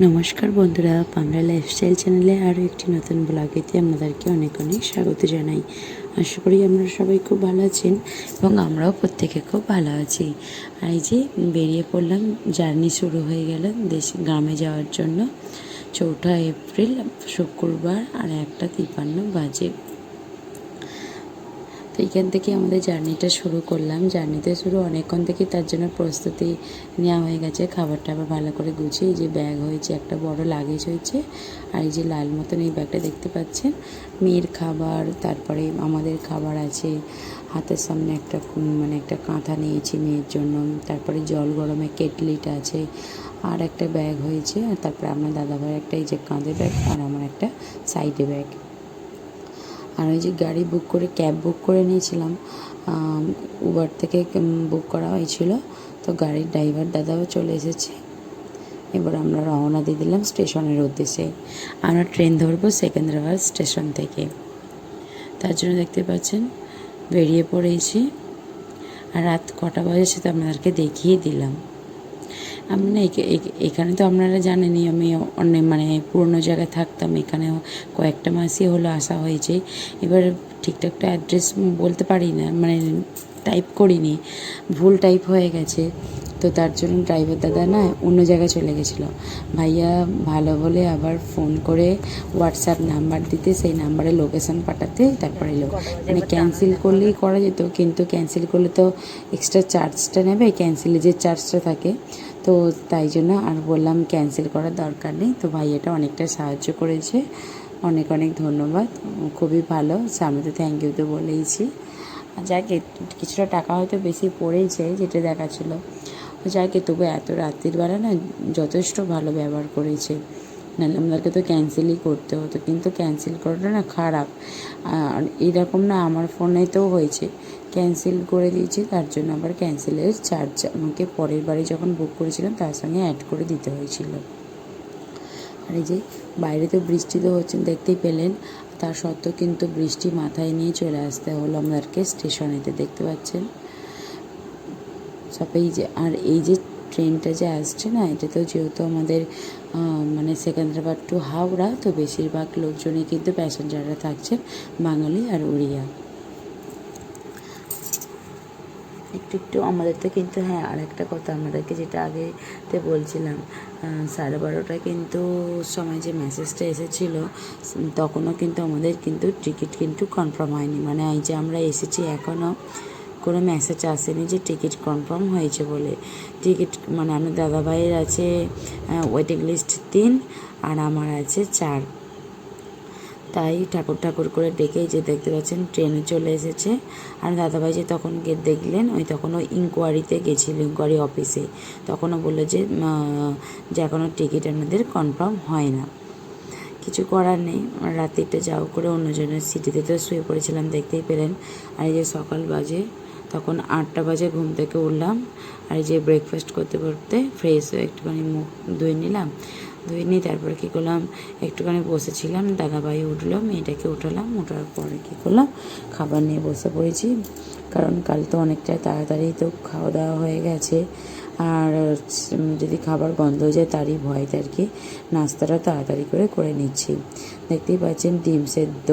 নমস্কার বন্ধুরা বাংলা লাইফস্টাইল চ্যানেলে আরও একটি নতুন ব্লগেতে আপনাদেরকে অনেক অনেক স্বাগত জানাই। আশা করি আপনারা সবাই খুব ভালো আছেন এবং আমরাও প্রত্যেকে খুব ভালো আছি। আর এই যে বেরিয়ে পড়লাম জার্নি শুরু হয়ে গেল দেশ, গ্রামে যাওয়ার জন্য। চৌঠা এপ্রিল, শুক্রবার আর একটা তিপান্ন বাজে। তো এইখান থেকে আমাদের জার্নিটা শুরু করলাম। জার্নিতে শুরু অনেকক্ষণ থেকে তার জন্য প্রস্তুতি নেওয়া হয়ে গেছে। খাবার টাবার ভালো করে গুছিয়ে এই যে ব্যাগ হয়েছে, একটা বড় লাগেজ হয়েছে আর এই যে লাল মতন এই ব্যাগটা দেখতে পাচ্ছেন। মেয়ের খাবার, তারপরে আমাদের খাবার আছে। হাতের সামনে একটা মানে একটা কাঁথা নিয়েছি মেয়ের জন্য। তারপরে জল গরমে কেটলিটা আছে আর একটা ব্যাগ হয়েছে। আর তারপরে আমার দাদাভাই একটা এই যে কাঁধে ব্যাগ আর আমার একটা সাইডে ব্যাগ। আর ওই যে গাড়ি বুক করে ক্যাব বুক করে নিয়েছিলাম উবার থেকে বুক করা হয়েছিল। তো গাড়ির ড্রাইভার দাদাও চলে এসেছে। এবার আমরা রওনা দিয়ে দিলাম স্টেশনের উদ্দেশ্যে। আমরা ট্রেন ধরবো সেকেন্দ্রাবাদ স্টেশন থেকে। তার জন্য দেখতে পাচ্ছেন, বেরিয়ে পড়েছি। আর রাত কটা বাজে সেটা আপনাদেরকে দেখিয়ে দিলাম। আমি না এখানে তো আপনারা জানেনই, আমি অনেক মানে পুরনো জায়গায় থাকতাম, এখানেও কয়েকটা মাসই হলো আসা হয়েছে। এবার ঠিকঠাক তো অ্যাড্রেস বলতে পারি না মানে টাইপ করিনি, ভুল টাইপ হয়ে গেছে। তো তার জন্য ড্রাইভার দাদা না অন্য জায়গায় চলে গেছিল। ভাইয়া ভালো বলে আবার ফোন করে হোয়াটসঅ্যাপ নাম্বার দিতে, সেই নাম্বারে লোকেশন পাঠাতে, তারপরে এলো। মানে ক্যান্সেল করলেই করা যেত, কিন্তু ক্যান্সেল করলে তো এক্সট্রা চার্জটা নেবে ক্যান্সেলে যে চার্জটা থাকে তো তাই জন্য আর বললাম ক্যান্সেল করার দরকার নেই। তো ভাই এটা অনেকটা সাহায্য করেছে। অনেক অনেক ধন্যবাদ। খুবই ভালো। সামনে তো থ্যাংক ইউ তো বলেইছি। আর যাকে কিছুটা টাকা হয়তো বেশি পড়েছে যেটা দেখাচ্ছিলো। যাকে তবু এত রাত্রির বেলা না যথেষ্ট ভালো ব্যবহার করেছে। নাহলে আমাদেরকে তো ক্যান্সেলই করতে হতো, কিন্তু ক্যান্সেল করাটা না খারাপ। আর এরকম না, আমার ফোনেতেও হয়েছে। ক্যান্সেল করে দিয়েছি, তার জন্য আবার ক্যান্সেলের চার্জ আমাকে পরের বারে যখন বুক করেছিলাম, তার সঙ্গে অ্যাড করে দিতে হয়েছিল। আর এই যে, বাইরে তো বৃষ্টি তো হচ্ছে, দেখতেই পেলেন। তার সত্ত্বেও কিন্তু বৃষ্টি মাথায় নিয়ে চলে আসতে হলো আমাদেরকে স্টেশনেতে দেখতে পাচ্ছেন? সব এই যে, আর এই যে ট্রেনটা যে আসছে না এটা তো যেহেতু আমাদের মানে সেকেন্দ্রাবাদ টু হাওড়া, তো বেশিরভাগ লোকজনই কিন্তু প্যাসেঞ্জাররা থাকছে, বাঙালি আর উড়িয়া একটু একটু আমাদের তো কিন্তু হ্যাঁ আর একটা কথা আমাদেরকে যেটা আগেতে বলছিলাম সাড়ে বারোটা কিন্তু সময় যে মেসেজটা এসেছিল, তখনও কিন্তু আমাদের কিন্তু টিকিট কিন্তু কনফার্ম হয়নি। মানে এই যে আমরা এসেছি এখনও কোনো মেসেজ আসেনি যে টিকিট কনফার্ম হয়েছে বলে। টিকিট মানে আমার দাদাভাইয়ের আছে ওয়েটিং লিস্ট তিন আর আমার আছে চার। তাই ঠাকুর ঠাকুর করে ডেকে যে দেখতে পাচ্ছেন ট্রেনে চলে এসেছে। আর দাদাভাই যে তখন গিয়ে দেখলেন, ওই তখন ওই ইনকোয়ারিতে গেছিল ইনকোয়ারি অফিসে তখনও বলল যে যে এখনও টিকিট আমাদের কনফার্ম হয় না। কিছু করার নেই। রাত্রিটা যাও করে অন্যজনের সিটিতে তো শুয়ে পড়েছিলাম, দেখতেই পেলেন। আর এই যে সকাল বাজে তখন আটটা বাজে ঘুম থেকে উঠলাম আর যে ব্রেকফাস্ট করতে করতে ফ্রেশ হয়ে একটুখানি মুখ ধুয়ে নিলাম। ধুয়ে নিয়ে তারপরে কী করলাম? একটুখানি বসেছিলাম, দাদাভাই উঠল, মেয়েটাকে উঠালাম ওঠার পরে কী করলাম? খাবার নিয়ে বসে পড়েছি। কারণ কাল তো অনেকটা তাড়াতাড়ি তো খাওয়া দাওয়া হয়ে গেছে। আর যদি খাবার গন্ধ হয়ে যায় তারই ভয় আর কি। নাস্তাটা তাড়াতাড়ি করে করে নিচ্ছি। দেখতেই পাচ্ছেন ডিম সেদ্ধ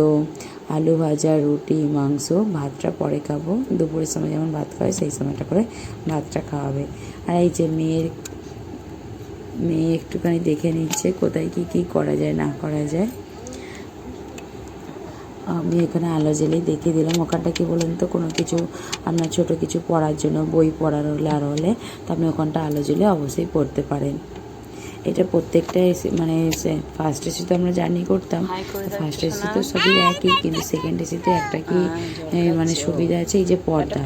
আলু ভাজা, রুটি, মাংস, ভাতটা পরে খাব। দুপুরের সময় যেমন ভাত খাওয়াই সেই সময়টা করে ভাতটা খাওয়াবে আর এই যে মেয়ের, মেয়ে একটুখানি দেখে নিচ্ছে কোথায় কি কি করা যায়, না করা যায়। আমি এখানে আলো জ্বেলেই দেখিয়ে দিলাম। ওখানটা কি বলুন তো, কোনো কিছু, আপনার ছোট কিছু পড়ার জন্য বই পড়ার হলে আর হলে, তো আপনি ওখানটা আলো জ্বেলে অবশ্যই পড়তে পারেন। এটা প্রত্যেকটা এসি মানে ফার্স্ট এসি তো আমরা জার্নি করতাম। ফার্স্ট এসি তো সবই একই কিন্তু সেকেন্ড এসিতে একটা কি মানে সুবিধা আছে এই যে পর্দা।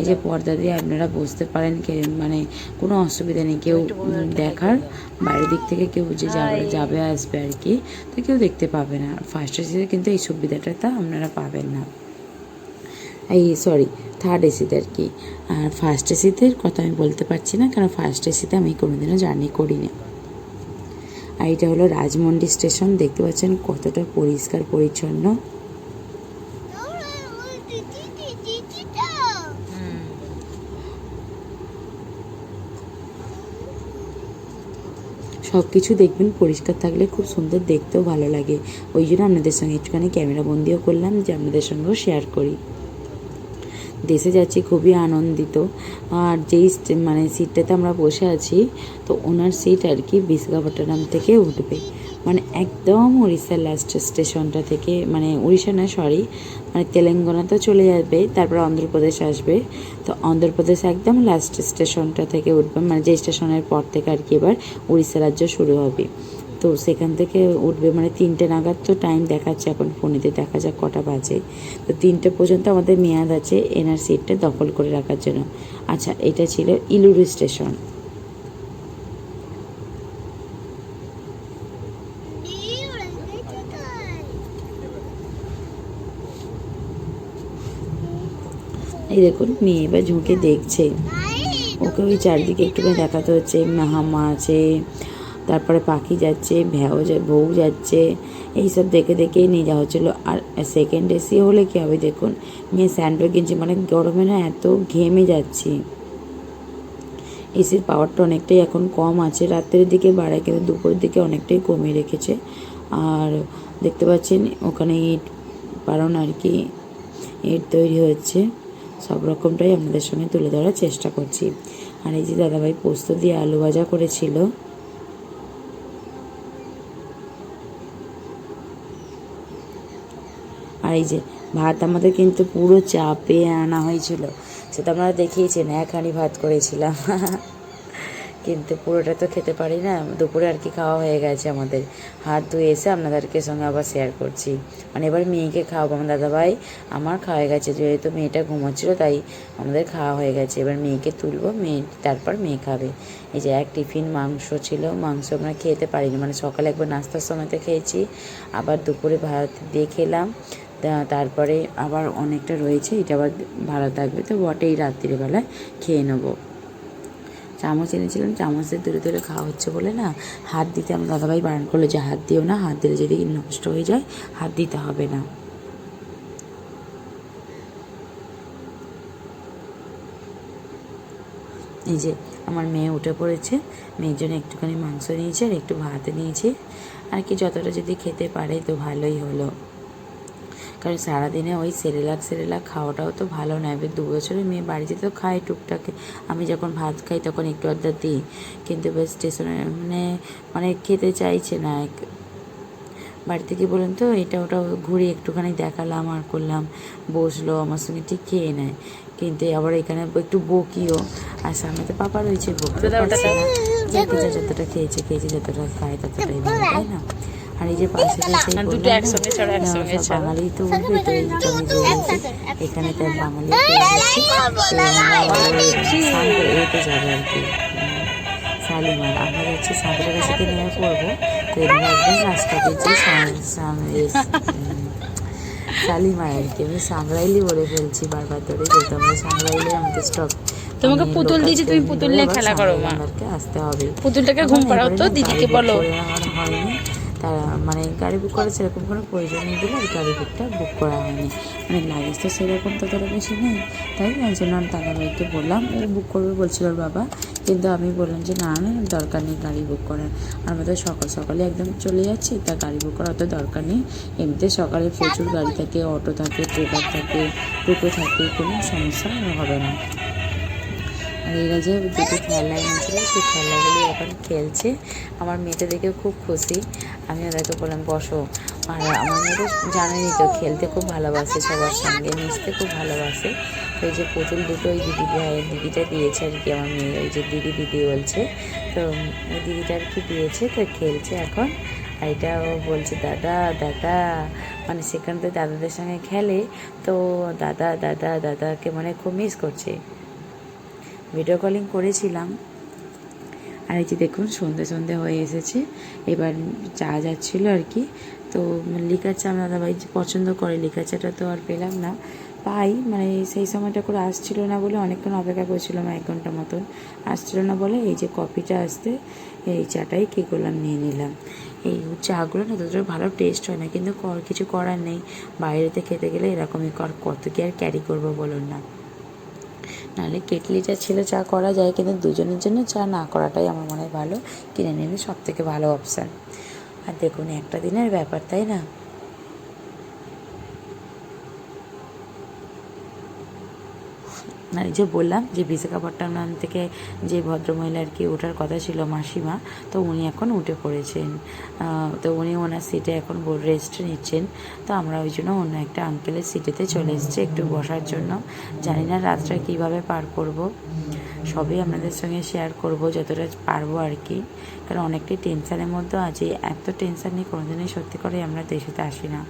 এই যে পর্দা দিয়ে আপনারা বুঝতে পারেন কে মানে কোনো অসুবিধা নেই। কেউ দেখার বাইরের দিক থেকে কেউ যে যাবে যাবে আসবে আর কি তো কেউ দেখতে পাবে না। ফার্স্ট এসিতে কিন্তু এই সুবিধাটা তা আপনারা পাবেন না। এই সরি থার্ড এসিতে আর কি। আর ফার্স্ট এসিতে কথা আমি বলতে পারছি না কারণ ফার্স্ট এসিতে আমি কোনোদিনও জার্নি করিনি। আর এটা হলো রাজমন্ডি স্টেশন, দেখতে পাচ্ছেন কতটা পরিষ্কার, পরিচ্ছন্ন। সব কিছু দেখবেন, পরিষ্কার থাকলে খুব সুন্দর, দেখতেও ভালো লাগে। ওই জন্য আপনাদের সঙ্গে একটুখানি ক্যামেরা বন্দিও করলাম, যে আপনাদের সঙ্গেও শেয়ার করি। দেশে যাচ্ছি, খুবই আনন্দিত। আর যেই মানে সিটটাতে আমরা বসে আছি, তো ওনার সিট আর কি বিশাখাপট্টনম থেকে উঠবে। মানে একদম উড়িষ্যার লাস্ট স্টেশনটা থেকে মানে উড়িষ্যা না সরি মানে তেলেঙ্গানা তো চলে যাবে, তারপর অন্ধ্রপ্রদেশ আসবে। তো অন্ধ্রপ্রদেশ একদম লাস্ট স্টেশনটা থেকে উঠবে মানে যে স্টেশনের পর থেকে আর কি এবার উড়িষ্যা রাজ্য শুরু হবে। তো সেখান থেকে উঠবে মানে তিনটে নাগাদ তো টাইম দেখাচ্ছে এখন ফোনেতে দেখা যাক কটা বাজে। তো তিনটে পর্যন্ত আমাদের মেয়াদ আছে এনার সিটটা দখল করে রাখার জন্য। আচ্ছা এটা ছিল ইলুরু স্টেশন। এই দেখুন, মেয়ে এবার ঝুঁকে দেখছে। ওকে ওই চারিদিকে একটুখানি দেখাতে হচ্ছে মাহামা আছে তারপরে পাখি যাচ্ছে, ভ্যাও বউ যাচ্ছে, এইসব দেখে দেখেই নিয়ে যাওয়া হচ্ছিল। আর সেকেন্ড এসি হলে কী হবে দেখুন, মেয়ে স্যান্ডো কিনছে মানে গরমে না এত ঘেমে যাচ্ছি। এসির পাওয়ারটা অনেকটাই এখন কম আছে, রাত্রের দিকে বাড়ায় কিন্তু দুপুরের দিকে অনেকটাই কমিয়ে রেখেছে। আর দেখতে পাচ্ছেন, ওখানে ইট কারণ আর কি, ইট তৈরি হচ্ছে। সব রকমটাই আপনাদের সঙ্গে তুলে ধরার চেষ্টা করছি। আর এই যে দাদাভাই পোস্ত দিয়ে আলু ভাজা করেছিল এই যে, ভাত আমাদের কিন্তু পুরো চাপে আনা হয়েছিল। সেটা আপনারা দেখিয়েছেন এক হাঁড়ি ভাত করেছিলাম। কিন্তু পুরোটা তো খেতে পারি না, দুপুরে আর কি খাওয়া হয়ে গেছে আমাদের। হাত ধুয়ে এসে আপনাদেরকে সঙ্গে আবার শেয়ার করছি। মানে এবার মেয়েকে খাওয়াবো আমার দাদাভাই, আমার খাওয়া হয়ে গেছে, যেহেতু মেয়েটা ঘুমোচ্ছিল, তাই আমাদের খাওয়া হয়ে গেছে। এবার মেয়েকে তুলবো, মেয়ে, তারপর মেয়ে খাবে। এই যে এক টিফিন মাংস ছিল, মাংস আমরা খেতে পারিনি। মানে সকালে একবার নাস্তার সময়তে খেয়েছি, আবার দুপুরে ভাত দিয়ে খেলাম। তারপরে আবার অনেকটা রয়েছে, এটা আবার ভালো থাকবে। তো বটেই রাত্রিবেলায় খেয়ে নেব। চামচ এনেছিলাম চামচে দূরে দূরে খাওয়া হচ্ছে বলে না, হাত দিতে আমার দাদাভাই বারণ করল যে হাত দিও না, হাত দিলে যদি নষ্ট হয়ে যায়, হাত দিতে হবে না। এই যে আমার মেয়ে উঠে পড়েছে, মেয়ের জন্য একটুখানি মাংস নিয়েছে আর একটু ভাত নিয়েছে। আর কি যতটা যদি খেতে পারে তো ভালোই হলো। কারণ সারাদিনে ওই সেরেলাক সেরেলাক খাওয়াটাও তো ভালো না এবার দু বছরের মেয়ে বাড়িতে তো খায় টুকটাক। আমি যখন ভাত খাই তখন একটু আধটা দিই। কিন্তু এবার স্টেশনে মানে মানে খেতে চাইছে না। বাড়ি থেকে বলুন তো, এটা ওটা ঘুরে একটুখানি দেখালাম আর করলাম। বসল, আমার সঙ্গে ঠিক খেয়ে নেয়। কিন্তু আবার এখানে একটু বকিও। আর সামনে তো পাপা রয়েছে যা যতটা খেয়েছে খেয়েছে, যতটা খায় ততটাই তাই না? আর এই যে পাশে দুটো একসঙ্গে ছাড়া একসঙ্গে বাঙালি তো উঠবে তো এই এখানে বাঙালি এতে যাবে আর কি। শালিমার আমরা যাচ্ছি সাঁতরাগাছিতে নেমে পড়ব। তো এর মধ্যে রাস্তাতে যে শালিমার আর কি। আমি সাংরাইলি বলে ফেলছি বারবার ধরে যেহেতু আমরা সাংরাইলে আমাদের স্টপ তোমাকে পুতুল দিয়েছি, তুমি পুতুল নিয়ে খেলা করো, মা। আসতে হবে। পুতুলটাকে ঘুম পাড়াও তো, দিদিকে বলো। হয়নি। তারা মানে গাড়ি বুক করার সেরকম কোনো প্রয়োজন নেই বলে গাড়ি বুকটা বুক করা হয়নি। মানে লাগেজ তো সেরকম ততটা বেশি নেই। তাই ওই জন্য আমি দাদাভাইকে বললাম ও বুক করবে, বলছিল বাবা। কিন্তু আমি বললাম যে, না না, দরকার নেই গাড়ি বুক করার। আমরা তো সকাল সকালে একদম চলে যাচ্ছি, তা গাড়ি বুক করার অত দরকার নেই। এমনিতে সকালে প্রচুর গাড়ি থাকে, অটো থাকে ট্রেকার থাকে, টোটো থাকে, কোনো সমস্যা হবে না। এরা যে দুটো খেলনা এনেছিল সেই খেলনাগুলি এখন খেলছে। আমার মেয়েটা দেখে খুব খুশি। আমি ওদেরকে বললাম, বসো। আর আমার মেয়ে তো জানেনই তো, খেলতে খুব ভালোবাসে সবার সঙ্গে, মিশতে খুব ভালোবাসে। তো এই যে পুতুল দুটো ওই দিদি ভাইয়ের দিদিটা দিয়েছে আর কি আমার মেয়ে, ওই যে দিদি দিদি বলছে। তো ওই দিদিটা আর কি দিয়েছে, তো খেলছে এখন। আর ও বলছে, দাদা দাদা। মানে সেখান থেকে দাদাদের সঙ্গে খেলে, তো দাদা দাদা, দাদাকে মানে খুব মিস করছে। ভিডিও কলিং করেছিলাম। আর এই যে দেখুন, সন্ধে সন্ধে হয়ে এসেছে। এবার চা যাচ্ছিল আর কি। তো লিকার চা আমার দাদাভাই পছন্দ করে, লিকার চাটা তো আর পেলাম না। পাই মানে সেই সময়টা করে আসছিল না বলে অনেকক্ষণ অপেক্ষা করছিলাম এক ঘণ্টা মতন। আসছিল না বলে এই যে কফিটা আসতে এই চাটাই কী করলাম, নিয়ে নিলাম। এই চাগুলো না ততটা ভালো টেস্ট হয় না, কিন্তু কিছু করার নেই। বাইরেতে খেতে গেলে এরকমই কর কত কি আর ক্যারি করব বলুন না। নাহলে কেটলিটা ছিল চা করা যায়, কিন্তু দুজনের জন্য চা না করাটাই আমার মনে হয় ভালো। কিনে নিলে সব থেকে ভালো অপশান আর দেখুন, একটা দিনের ব্যাপার, তাই না? আর যে বললাম যে বিশাখাপট্টনম থেকে যে ভদ্রমহিলা আর কি ওঠার কথা ছিল মাসিমা, তো উনি এখন উঠে পড়েছেন। তো উনি ওনার সিটে এখন রেস্ট নিচ্ছেন। তো আমরা ওই জন্য অন্য একটা আঙ্কেলের সিটেতে চলে এসেছি একটু বসার জন্য। জানি না রাতটা কীভাবে পার করব। সবই আপনাদের সঙ্গে শেয়ার করব যতটা পারব আর কি। কারণ অনেকটাই টেনশানের মধ্যে আছে। এত টেনশান নিয়ে কোনোদিনই সত্যি করে আমরা দেশেতে আসি না।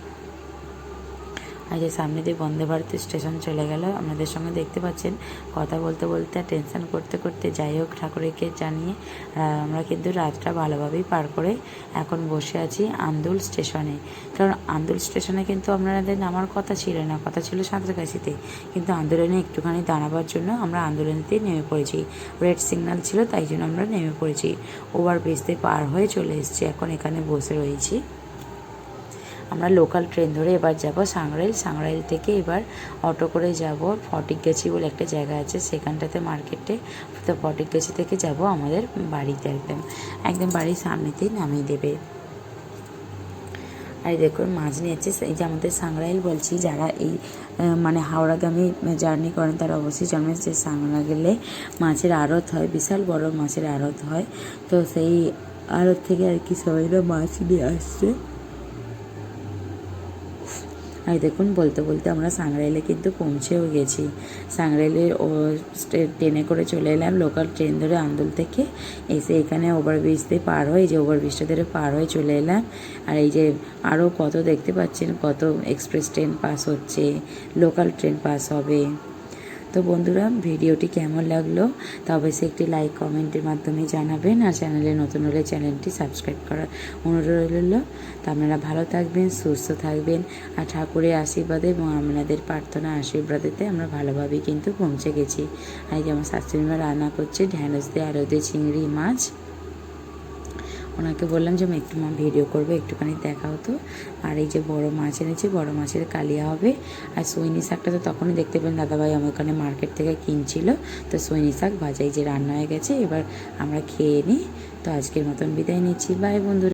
আর যে সামনে দিয়ে বন্দে ভারত স্টেশন চলে গেল। আপনাদের সঙ্গে দেখতে পাচ্ছেন কথা বলতে বলতে টেনশন করতে করতে যাই হোক ঠাকুরকে জানিয়ে আমরা কিন্তু রাতটা ভালোভাবেই পার করে এখন বসে আছি আন্দুল স্টেশনে। কারণ আন্দুল স্টেশনে কিন্তু আপনাদের নামার কথা ছিল না, কথা ছিল সাঁতরাগাছিতে। কিন্তু আন্দোলনে একটুখানি দাঁড়াবার জন্য আমরা আন্দোলনেতেই নেমে পড়েছি। রেড সিগন্যাল ছিল, তাই জন্য আমরা নেমে পড়েছি। ওভার ব্রিজতে পার হয়ে চলে এসেছি, এখন এখানে বসে রয়েছি। আমরা লোকাল ট্রেন ধরে এবার যাব সাংরাইল। সাংরাইল থেকে এবার অটো করে যাব ফটিকগাছি বলে একটা জায়গা আছে। সেখানটাতে মার্কেটে তো ফটিকগাছি থেকে যাব আমাদের বাড়িতে একদম। একদম বাড়ির সামনেতেই নামিয়ে দেবে। আর দেখুন মাছ নিয়েছে এই যে আমাদের সাংরাইল বলছি, যারা এই মানে হাওড়াগামী জার্নি করেন, তারা অবশ্যই জানবেন যে সাংরা গেলে মাছের আড়ত হয়, বিশাল বড় মাছের আড়ত হয়। তো সেই আড়ত থেকে আর কি সবাইরা মাছ নিয়ে আসছে। আর দেখুন, বলতে বলতে আমরা সাংরাইলে কিন্তু পৌঁছেও গেছি। সাংরাইলে ও ট্রেনে করে চলে এলাম লোকাল ট্রেন ধরে আন্দোল থেকে। এসে এখানে ওভারব্রিজ দিয়ে পার হয়ে যে ওভারব্রিজটা ধরে পার হয়ে চলে এলাম। আর এই যে আরও কত দেখতে পাচ্ছেন, কত এক্সপ্রেস ট্রেন পাস হচ্ছে, লোকাল ট্রেন পাস হবে। তো বন্ধুরা, ভিডিওটি কেমন লাগল তা অবশ্যই একটি লাইক কমেন্টের মাধ্যমে জানাবেন আর চ্যানেলে নতুন হলে চ্যানেলটি সাবস্ক্রাইব করার অনুরোধ রইল। তা আপনারা ভালো থাকবেন, সুস্থ থাকবেন আর ঠাকুরের আশীর্বাদে এবং আপনাদের প্রার্থনা আশীর্বাদেতে আমরা ভালোভাবেই কিন্তু পৌঁছে গেছি। আর যেমন যে আমার শাশুড়ি রান্না করছে ঢ্যাঁড়স দিয়ে আরও দিয়ে চিংড়ি মাছ ওনাকে বললাম যে, আমি একটু মা ভিডিও করব, একটুখানি দেখা হতো আর এই যে বড় মাছ এনেছি, বড় মাছের কালিয়া হবে। আর সৈনি শাকটা তো তখনই দেখতে পেলেন, দাদাভাই আমার ওখানে মার্কেট থেকে কিনছিল। তো সৈনি শাক ভাজাই যে রান্না হয়ে গেছে, এবার আমরা খেয়ে নিই। তো আজকের মতন বিদায় নিচ্ছি। বাই বন্ধুরা।